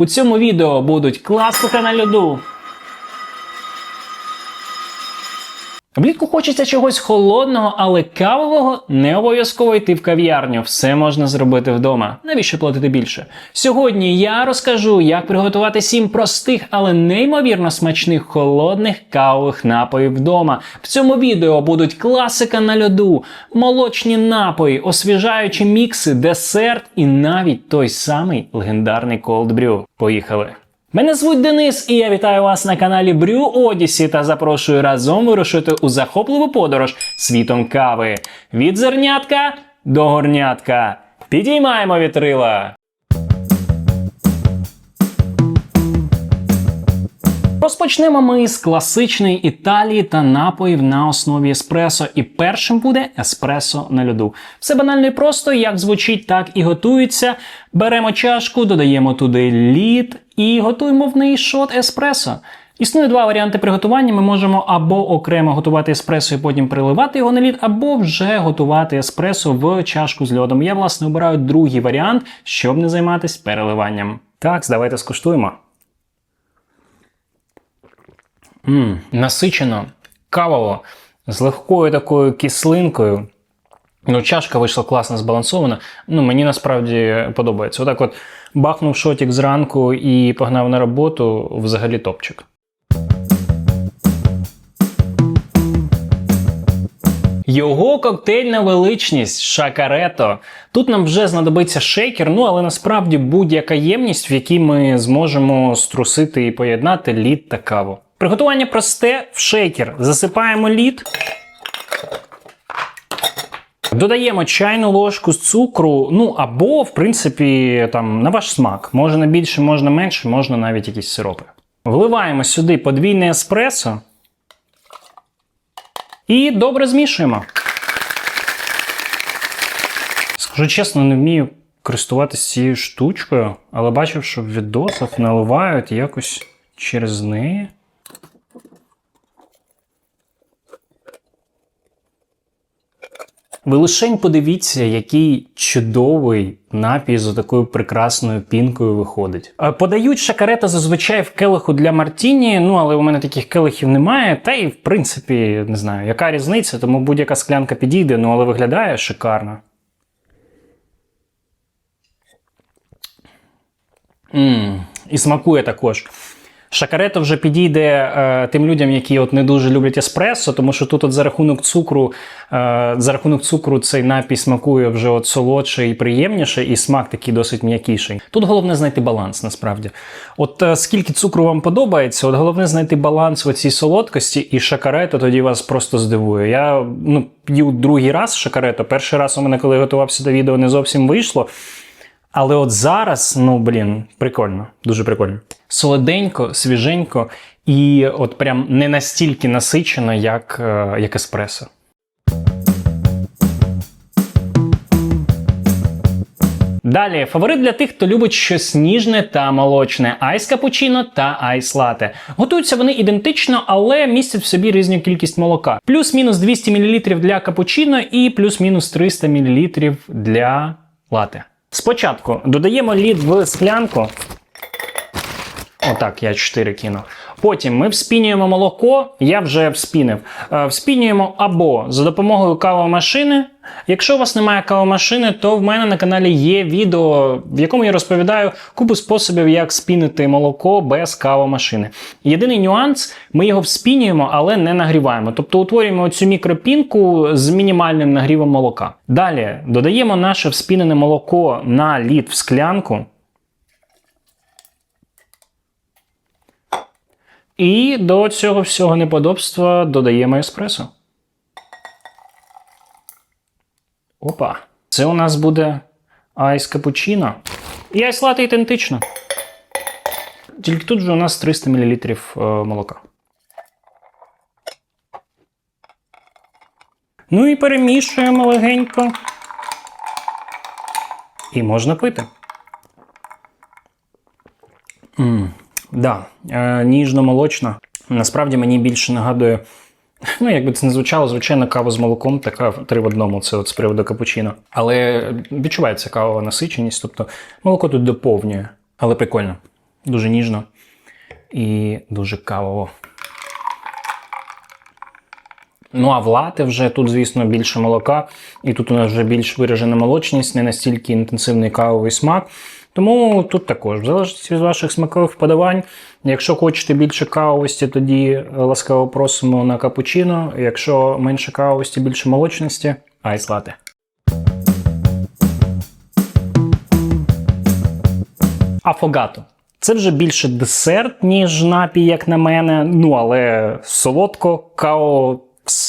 У цьому відео будуть класика на льоду. Влітку хочеться чогось холодного, але кавового не обов'язково йти в кав'ярню. Все можна зробити вдома. Навіщо платити більше? Сьогодні я розкажу, як приготувати сім простих, але неймовірно смачних холодних кавових напоїв вдома. В цьому відео будуть класика на льоду, молочні напої, освіжаючі мікси, десерт і навіть той самий легендарний Brew. Поїхали! Мене звуть Денис, і я вітаю вас на каналі Брю Одісі та запрошую разом вирушити у захопливу подорож світом кави. Від зернятка до горнятка. Підіймаємо вітрила! Розпочнемо ми з класичної Італії та напоїв на основі еспресо. І першим буде еспресо на льоду. Все банально і просто, як звучить, так і готується. Беремо чашку, додаємо туди лід і готуємо в неї шот еспресо. Існує два варіанти приготування. Ми можемо або окремо готувати еспресо і потім приливати його на лід, або вже готувати еспресо в чашку з льодом. Я, власне, обираю другий варіант, щоб не займатися переливанням. Так, давайте скуштуємо. Мм, насичено, кавово, з легкою такою кислинкою. Ну, чашка вийшла класно збалансована. Ну, мені насправді подобається. Отак от бахнув шотик зранку і погнав на роботу взагалі топчик. Його коктейльна величність шакарето. Тут нам вже знадобиться шейкер, ну але насправді будь-яка ємність, в якій ми зможемо струсити і поєднати лід та каву. Приготування просте в шейкер. Засипаємо лід. Додаємо чайну ложку з цукру, ну або, в принципі, там на ваш смак. Можна більше, можна менше, можна навіть якісь сиропи. Вливаємо сюди подвійне еспресо і добре змішуємо. Скажу чесно, не вмію користуватися цією штучкою, але бачив, що в відосах наливають якось через неї. Ви лишень подивіться, який чудовий напій з такою прекрасною пінкою виходить. Е, Подають шакарета зазвичай в келиху для Мартіні, ну але у мене таких келихів немає. Та і в принципі не знаю, яка різниця, тому будь-яка склянка підійде, ну але виглядає шикарно. Мм, і смакує також. Шакарето вже підійде е, тим людям, які от не дуже люблять еспресо, тому що тут от за рахунок цукру, е, за рахунок цукру цей напій смакує вже от солодше і приємніше, і смак такий досить м'якіший. Тут головне знайти баланс насправді. От е, скільки цукру вам подобається, от головне знайти баланс в цій солодкості, і шакарето тоді вас просто здивує. Я ну, п'ю другий раз шакарето. Перший раз у мене, коли готувався до відео, не зовсім вийшло. Але от зараз, ну блін, прикольно, дуже прикольно. Солоденько, свіженько і от прям не настільки насичено, як, е, як еспресо. Далі фаворит для тих, хто любить щось ніжне та молочне: айс капучино та айс лате. Готуються вони ідентично, але містять в собі різну кількість молока. Плюс-мінус 200 мл для капучино і плюс-мінус 300 мл для лате. Спочатку додаємо лід в склянку. Отак, я 4 кину. Потім ми вспінюємо молоко, я вже вспінив. Е, Вспінюємо або за допомогою кавомашини. Якщо у вас немає кавомашини, то в мене на каналі є відео, в якому я розповідаю купу способів, як спінити молоко без кавомашини. Єдиний нюанс, ми його вспінюємо, але не нагріваємо. Тобто утворюємо цю мікропінку з мінімальним нагрівом молока. Далі додаємо наше вспінене молоко на лід в склянку. І до цього всього неподобства додаємо еспресо. Опа. Це у нас буде айс капучино. І айс лате ідентично. Тільки тут же у нас 300 мл е, молока. Ну і перемішуємо легенько. І можна пити. Да, е, ніжно-молочна. Насправді мені більше нагадує, ну як би це не звучало, звичайно, кава з молоком, така три в одному, це от з приводу капучино. Але відчувається кавова насиченість, тобто молоко тут доповнює, але прикольно. дуже ніжно і дуже кавово. Ну, а в лати вже тут, звісно, більше молока, і тут у нас вже більш виражена молочність, не настільки інтенсивний кавовий смак. Тому тут також, в залежності від ваших смакових вподобань. Якщо хочете більше кавовості, тоді ласкаво просимо на капучино. Якщо менше кавовості, більше молочності, айс лате. Афогато. Це вже більше десерт, ніж напій, як на мене. Ну, але солодко, као.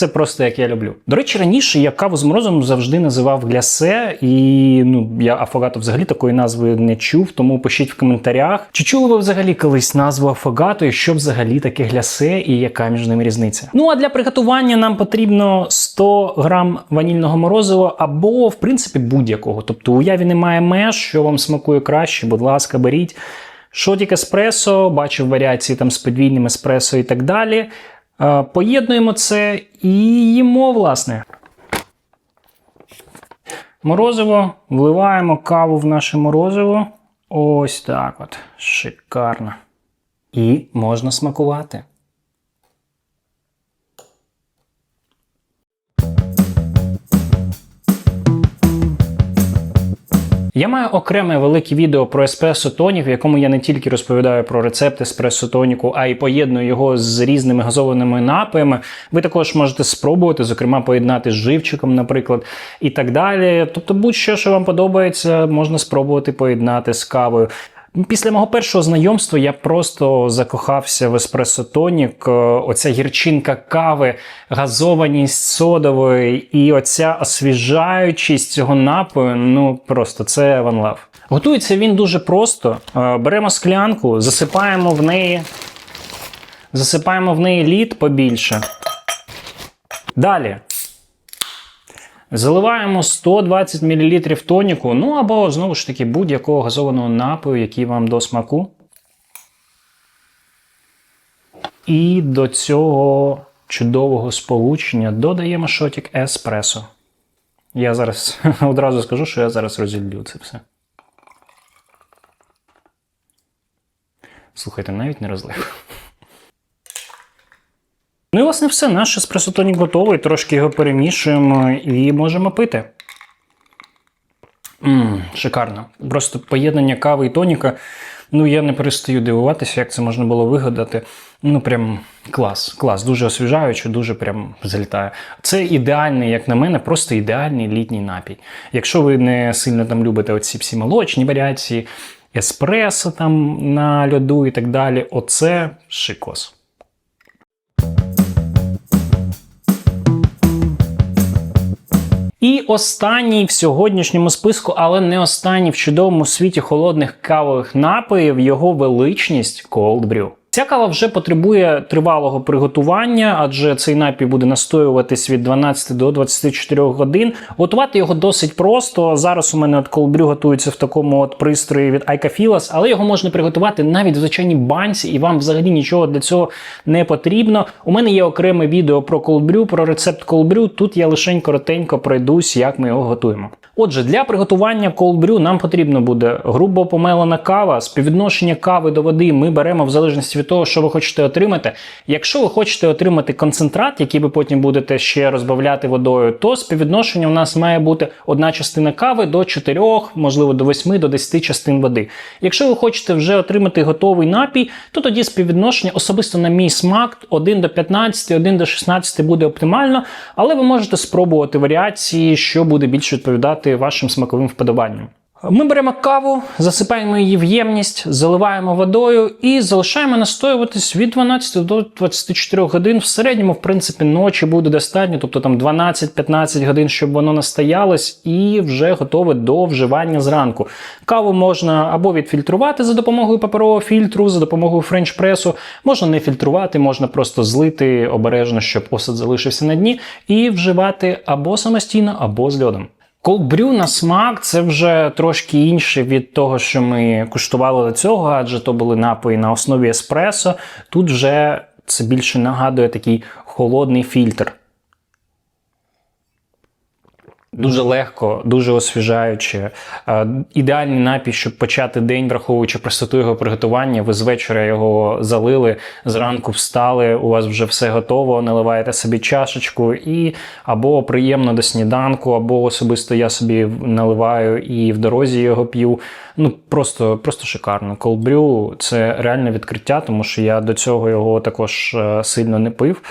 Все просто як я люблю. До речі, раніше я каву з морозом завжди називав глясе, і ну я афогато взагалі такої назви не чув, тому пишіть в коментарях. Чи чули ви взагалі колись назву афогато, і що взагалі таке глясе, і яка між ними різниця? Ну а для приготування нам потрібно 100 грам ванільного морозива або, в принципі, будь-якого. Тобто уяві немає меж, що вам смакує краще, будь ласка, беріть. Шотік еспресо, бачив варіації там з подвійним еспресо і так далі. Е, Поєднуємо це і їмо, власне. Морозиво, вливаємо каву в наше морозиво. Ось так от. Шикарно. І можна смакувати. Я маю окреме велике відео про еспресо тонік, в якому я не тільки розповідаю про рецепт еспресо тоніку, а й поєдную його з різними газованими напоями. Ви також можете спробувати, зокрема, поєднати з живчиком, наприклад, і так далі. Тобто, будь-що, що вам подобається, можна спробувати поєднати з кавою. Після мого першого знайомства я просто закохався в еспресо тонік. Е, Оця гірчинка кави, газованість содової і оця освіжаючість цього напою. Ну просто це one love. Готується він дуже просто. Е, Беремо склянку, засипаємо в неї, засипаємо в неї лід побільше. Далі. Заливаємо 120 мл тоніку, ну або знову ж таки будь-якого газованого напою, який вам до смаку. І до цього чудового сполучення додаємо шотик еспресо. Я зараз одразу скажу, що я зараз розіллю це все. Слухайте, навіть не розлив. Ну і власне все, наш еспресо-тонік готовий, трошки його перемішуємо і можемо пити. Ммм, шикарно. Просто поєднання кави і тоніка. Ну, я не перестаю дивуватися, як це можна було вигадати. Ну, прям клас, клас, дуже освіжаюче, дуже прям залітає. Це ідеальний, як на мене, просто ідеальний літній напій. Якщо ви не сильно там любите оці всі молочні варіації, еспресо там на льоду і так далі, оце шикос. І останній в сьогоднішньому списку, але не останній в чудовому світі холодних кавових напоїв, його величність Cold Brew. Ця кава вже потребує тривалого приготування, адже цей напій буде настоюватись від 12 до 24 годин. Готувати його досить просто. Зараз у мене от Brew готується в такому от пристрої від Айкафілас, але його можна приготувати навіть в звичайній банці, і вам взагалі нічого для цього не потрібно. У мене є окреме відео про Brew, про рецепт Brew. Тут я лише коротенько пройдусь, як ми його готуємо. Отже, для приготування Brew нам потрібно буде грубо помелена кава, співвідношення кави до води ми беремо в залежності від того, що ви хочете отримати. Якщо ви хочете отримати концентрат, який ви потім будете ще розбавляти водою, то співвідношення у нас має бути одна частина кави до 4, можливо, до 8, до 10 частин води. Якщо ви хочете вже отримати готовий напій, то тоді співвідношення особисто на мій смак 1 до 15, 1 до 16 буде оптимально, але ви можете спробувати варіації, що буде більш відповідати вашим смаковим вподобанням. Ми беремо каву, засипаємо її в ємність, заливаємо водою і залишаємо настоюватись від 12 до 24 годин. В середньому, в принципі, ночі буде достатньо, тобто там 12-15 годин, щоб воно настоялось, і вже готове до вживання зранку. Каву можна або відфільтрувати за допомогою паперового фільтру, за допомогою френч-пресу, можна не фільтрувати, можна просто злити обережно, щоб осад залишився на дні, і вживати або самостійно, або з льодом. Колбрю на смак це вже трошки інше від того, що ми куштували до цього, адже то були напої на основі еспресо. Тут вже це більше нагадує такий холодний фільтр. Дуже легко, дуже освіжаюче. Е, Ідеальний напій, щоб почати день, враховуючи простоту його приготування. Ви з вечора його залили, зранку встали, у вас вже все готово, наливаєте собі чашечку і або приємно до сніданку, або особисто я собі наливаю і в дорозі його п'ю. Ну просто, просто шикарно. Колбрю це реальне відкриття, тому що я до цього його також е, сильно не пив.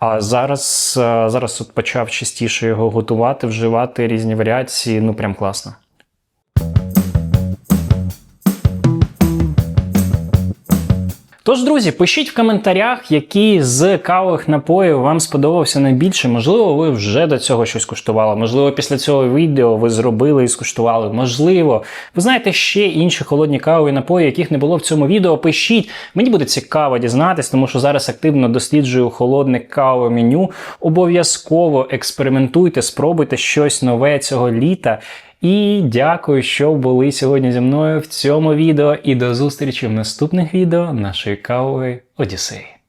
А зараз, е, зараз от почав частіше його готувати, вживати різні варіації. Ну прям класно. Тож, друзі, пишіть в коментарях, які з кавових напоїв вам сподобався найбільше. Можливо, ви вже до цього щось куштували. Можливо, після цього відео ви зробили і скуштували. Можливо, ви знаєте ще інші холодні кавові напої, яких не було в цьому відео. Пишіть. Мені буде цікаво дізнатись, тому що зараз активно досліджую холодне кавове меню. Обов'язково експериментуйте, спробуйте щось нове цього літа. І дякую, що були сьогодні зі мною в цьому відео. І до зустрічі в наступних відео нашої кавової Одіссеї.